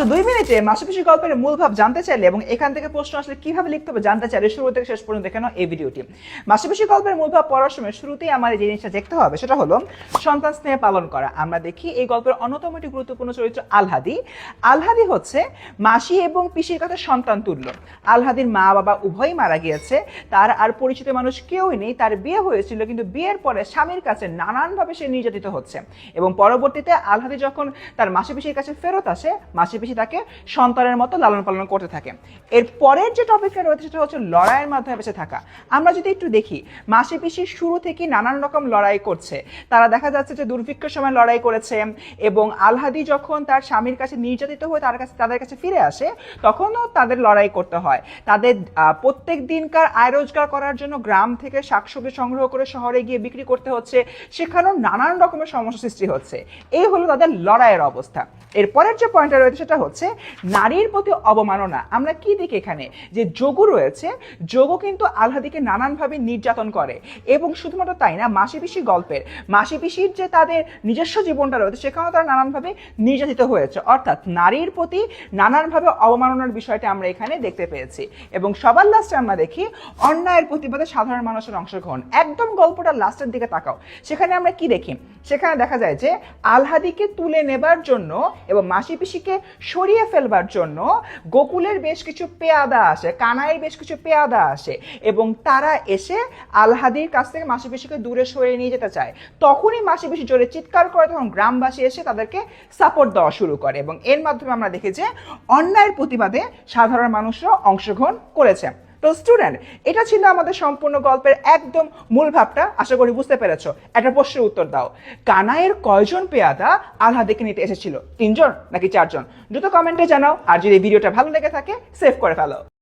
মাত্র দুই মিনিটে মাসপিসি গল্পের মূল ভাব জানতে চাইলে এবং এখান থেকে প্রশ্ন আসলে কীভাবে লিখতে হবে জানতে চাইলে শুরু থেকে শেষ পর্যন্ত দেখে এই ভিডিওটি। মাসপিসি গল্পের মূল ভাব পড়ার সময় শুরুতেই আমার এই জিনিসটা দেখতে হবে, সেটা হলো সন্তান স্নেহ পালন করা। আমরা দেখি এই গল্পের অন্যতম একটি গুরুত্বপূর্ণ চরিত্র আলহাদি। আলহাদি হচ্ছে মাসি এবং পিসির কাছে সন্তান তুল্য। আলহাদির মা বাবা উভয়ই মারা গিয়েছে, তার আর পরিচিত মানুষ কেউই নেই, তার বিয়ে হয়েছিল কিন্তু বিয়ের পরে স্বামীর কাছে নানানভাবে সে নির্যাতিত হচ্ছে। এবং পরবর্তীতে আলহাদি যখন তার মাসি পিসির কাছে ফেরত আসে মাসি পিসি তাকে সন্তানের মতো লালন পালন করতে থাকে। এর পরের যে টপিকটা রয়েছে, সেটা হচ্ছে লড়াইয়ের মাধ্যমে বেঁচে থাকা। আমরা যদি একটু দেখি, মাসি পিসি শুরু থেকে নানান রকম লড়াই করছে। তারা দেখা যাচ্ছে যে দুর্ভিক্ষের সময় লড়াই করেছে এবং আলহাদি যখন তার স্বামীর কাছে নির্যাতিত হয়ে তার কাছে, তাদের কাছে ফিরে আসে, তখনও তাদের লড়াই করতে হয়। তাদের প্রত্যেক দিনকার আয় রোজগার করার জন্য গ্রাম থেকে শাকসবজি সংগ্রহ করে শহরে গিয়ে বিক্রি করতে হচ্ছে। সেখানেও নানান রকমের সমস্যা সৃষ্টি হচ্ছে। এই হলো তাদের লড়াইয়ের অবস্থা। এরপরের যে পয়েন্টটা রয়েছে সেটা হচ্ছে নারীর প্রতি অবমাননা। আমরা কি দেখি এখানে? যে যোগু রয়েছে, যোগু কিন্তু আলহাদিকে নানানভাবে নির্যাতন করে এবং শুধুমাত্র তাই না মাসি পিসি গল্পের মাসি পিসির যে তাদের নিজস্ব জীবনটা রয়েছে সেখানেও তারা নানানভাবে নির্যাতিত হয়েছে। অর্থাৎ নারীর প্রতি নানানভাবে অবমাননার বিষয়টা আমরা এখানে দেখতে পেয়েছি। এবং সবার লাস্টে আমরা দেখি অন্যায়ের প্রতিবাদে সাধারণ মানুষের অংশগ্রহণ। একদম গল্পটা লাস্টের দিকে তাকাও। সেখানে আমরা কি দেখি? সেখানে দেখা যায় যে আলহাদিকে তুলে নেবার জন্য এবং মাসি পিসিকে সরিয়ে ফেলবার জন্য গোকুলের বেশ কিছু পেয়াদা আসে, কানাইয়ের বেশ কিছু পেয়াদা আসে এবং তারা এসে আলহাদির কাছ থেকে মাসি পিসিকে দূরে সরিয়ে নিয়ে যেতে চায়। তখনই মাসি পিসি জোরে চিৎকার করে তখন গ্রামবাসী এসে তাদেরকে সাপোর্ট দেওয়া শুরু করে এবং এর মাধ্যমে আমরা দেখি যে অন্যায়ের প্রতিবাদে সাধারণ মানুষরা অংশগ্রহণ করেছে। তো স্টুডেন্ট এটা ছিল আমাদের সম্পূর্ণ গল্পের একদম মূল ভাবটা। আশা করি বুঝতে পেরেছ। একটা প্রশ্নের উত্তর দাও। কানায়ের কয়জন পেয়াদা আলহাদিকে নিতে এসেছিল? তিনজন নাকি চারজন? দ্রুত কমেন্টে জানাও। আর যদি ভিডিওটা ভালো লেগে থাকে সেভ করে ফেলো।